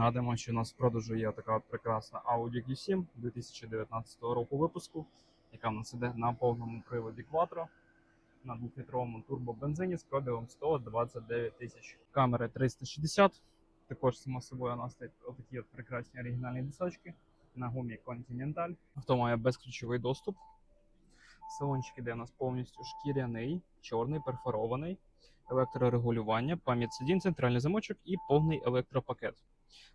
Нагадуємо, що у нас в продажу є така прекрасна Audi Q7 2019 року випуску, яка в нас іде на повному приводі Quattro на 2-літровому турбобензині з пробігом 129 тисяч. Камери 360. Також само собою у нас стоять отакі от прекрасні оригінальні дисочки на гумі Continental. Авто має безключовий доступ. Салончик іде у нас повністю шкіряний, чорний, перфорований, електрорегулювання, пам'ять сидінь, центральний замочок і повний електропакет.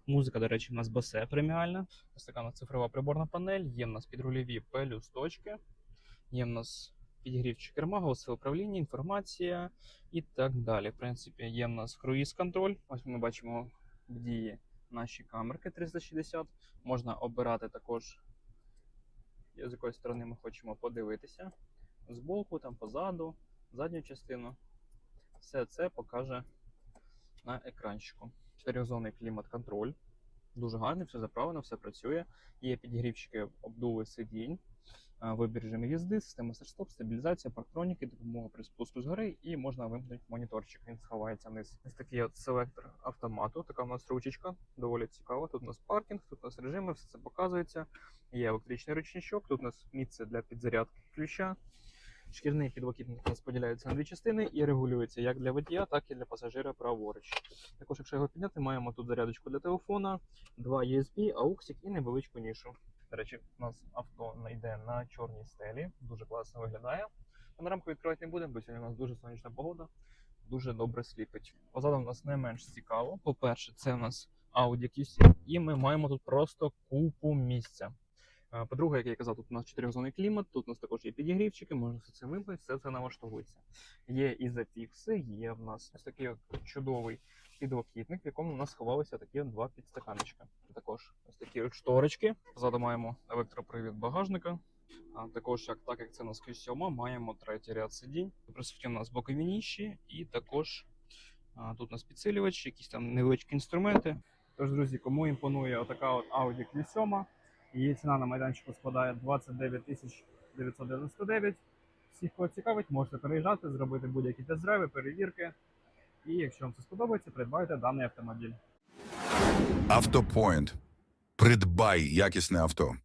Музика, до речі, в нас басе преміальна. Ось така у нас цифрова приборна панель, є в нас підрульові пелюсточки, є в нас підігрівчик керма, голосове управління, інформація і так далі. В принципі, є в нас круїз-контроль. Ось ми бачимо в дії наші камерки 360. Можна обирати також, з якої сторони ми хочемо подивитися. Збоку, там позаду, задню частину. Все це покаже на екранчику. Чотирьохзонний клімат-контроль. Дуже гарний, все заправлено, все працює. Є підігрівчики обдуви сидінь, а, вибір режимів їзди, система старт-стоп, стабілізація, парктроніки, допомога при спуску з гори, і можна вимкнути моніторчик. Він сховається вниз. Ось такий от селектор автомату. Така у нас ручечка, доволі цікава. Тут у нас паркінг, тут у нас режими, все це показується. Є електричний ручничок, тут у нас місце для підзарядки ключа. Шкірний підлокітник розподіляється на дві частини і регулюється як для водія, так і для пасажира праворуч. Також, якщо його підняти, маємо тут зарядочку для телефона, два USB, ауксик і невеличку нішу. До речі, у нас авто йде на чорній стелі, дуже класно виглядає. Панорамку відкривати не будемо, бо сьогодні у нас дуже сонячна погода, дуже добре сліпить. Позаду у нас не менш цікаво. По-перше, це у нас Audi Q7, і ми маємо тут просто купу місця. По-друге, як я казав, тут у нас чотирьохзонний клімат, тут у нас також є підігрівчики, можна все це вимкнути, все це налаштовується. Є і зафікси, є в нас ось такий чудовий підлокітник, в якому у нас сховалися такі два підстаканечка. Також ось такі от шторочки. Позаду маємо електропривід багажника. А також, як так як це у нас Q7, маємо третій ряд сидінь. Присутні у нас бокові ніші, і також а, тут у нас підсилювач, якісь там невеличкі інструменти. Тож, друзі, кому імпонує отака от Audi Q7, Її ціна на майданчику складає 29 тисяч 999. Всіх, кого цікавить, можете переїжджати, зробити будь-які тест-драйви, перевірки. І якщо вам це сподобається, придбайте даний автомобіль. Автопоінт. Придбай якісне авто.